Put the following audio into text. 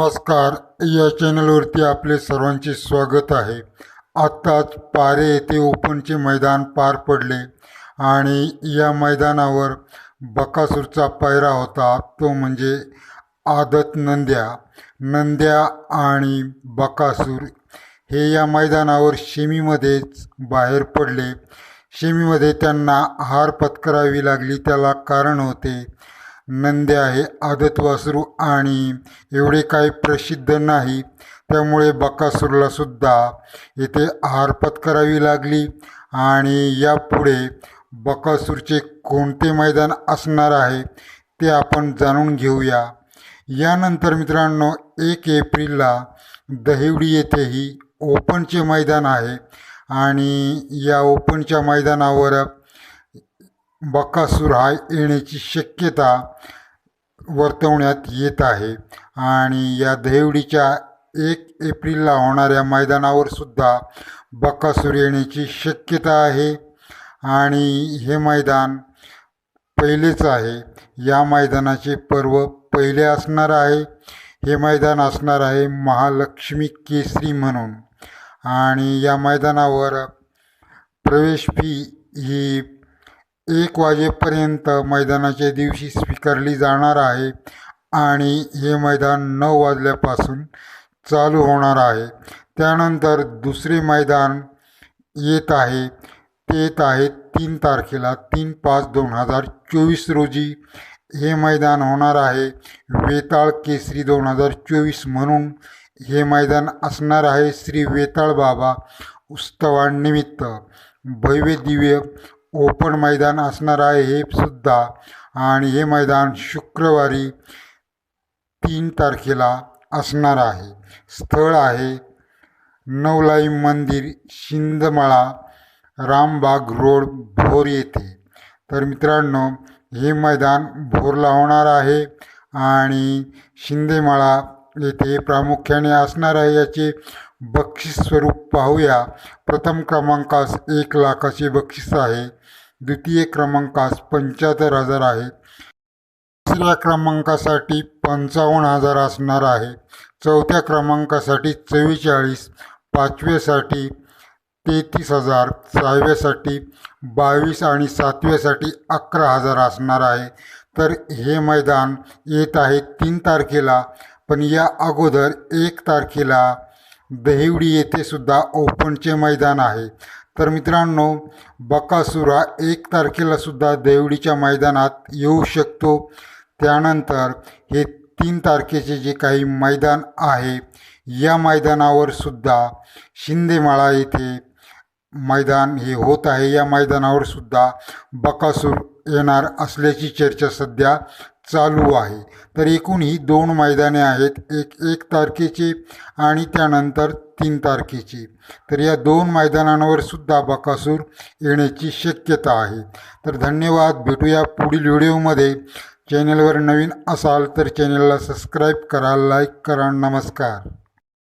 नमस्कार. या चॅनलवरती आपले सर्वांचे स्वागत आहे. आत्ताच पारे येथे ओपनचे मैदान पार पडले आणि या मैदानावर बकासूरचा पायरा होता. तो म्हणजे आदत नंद्या. नंद्या आणि बकासूर हे या मैदानावर शेमीमध्येच बाहेर पडले. शेमीमध्ये त्यांना हार पत्करावी लागली. त्याला कारण होते नंद्या हे आदत वासरू आणि एवढे काही प्रसिद्ध नाही. त्यामुळे बकासूरला सुद्धा येथे हारपत करावी लागली आणि यापुढे बकासूरचे कोणते मैदान असणार आहे ते आपण जाणून घेऊया. यानंतर मित्रांनो एक एप्रिलला दहिवडी येथेही ओपनचे मैदान आहे आणि या ओपनच्या मैदानावर बकासूर हा येण्याची शक्यता वर्तवण्यात येत आहे. आणि या देवडीच्या एक एप्रिलला होणाऱ्या मैदानावर सुद्धा बकासूर येण्याची शक्यता आहे. आणि हे मैदान पहिलेच आहे. या मैदानाचे पर्व पहिले असणार आहे. हे मैदान असणार आहे महालक्ष्मी केसरी म्हणून. आणि या मैदानावर प्रवेश फी ही एक वाजेपर्यंत मैदानाच्या दिवशी स्वीकारली जाणार आहे आणि हे मैदान नऊ वाजल्यापासून चालू होणार आहे. त्यानंतर दुसरे मैदान येत आहे. ते येत आहे तीन तारखेला तीन पाच दोन हजार चोवीस रोजी हे मैदान होणार आहे. वेताळ केसरी दोन हजार चोवीस म्हणून हे मैदान असणार आहे श्री वेताळ बाबा उत्सवानिमित्त. भव्य दिव्य ओपन मैदान असणार आहे हे सुद्धा. आणि हे मैदान शुक्रवारी तीन तारखेला असणार आहे. स्थळ आहे नवलाई मंदिर शिंदमळा रामबाग रोड भोर येथे. तर मित्रांनो हे मैदान भोरला होणार आहे आणि शिंदेमाळा येथे प्रामुख्याने असणार आहे याचे बक्षीस स्वरूप पाहूया. प्रथम क्रमांकास एक लाखाचे बक्षीस आहे. द्वितीय क्रमांकास पंच्याहत्तर हजार आहे. तिसऱ्या क्रमांकासाठी पंचावन्न हजार असणार आहे. चौथ्या क्रमांकासाठी चव्वेचाळीस पाचव्यासाठी तेहतीस हजार सहाव्यासाठी बावीस आणि सातव्यासाठी अकरा हजार असणार आहे. तर हे मैदान येत आहे तीन तारखेला पण या अगोदर एक तारखेला बेहिवडी येथे सुद्धा ओपनचे मैदान आहे. तर मित्रांनो बकासुरा एक तारखेला सुद्धा देवडीच्या मैदानात येऊ शकतो. त्यानंतर हे तीन तारखेचे जे काही मैदान आहे या मैदानावर सुद्धा शिंदेमाळा येथे मैदान हे होत आहे. या मैदानावर सुद्धा बकासूर येणार असल्याची चर्चा सध्या चालू आहे. तर एकूण ही दोन मैदाने आहेत. एक एक तारखेचे आणि त्यानंतर तीन तारखेची. तर या दोन मैदानांवर सुद्धा बकासूर येण्याची शक्यता आहे. तर धन्यवाद. भेटूया पुढील व्हिडिओमध्ये. चॅनलवर नवीन असाल तर चॅनलला सबस्क्राईब करा लाईक करा नमस्कार.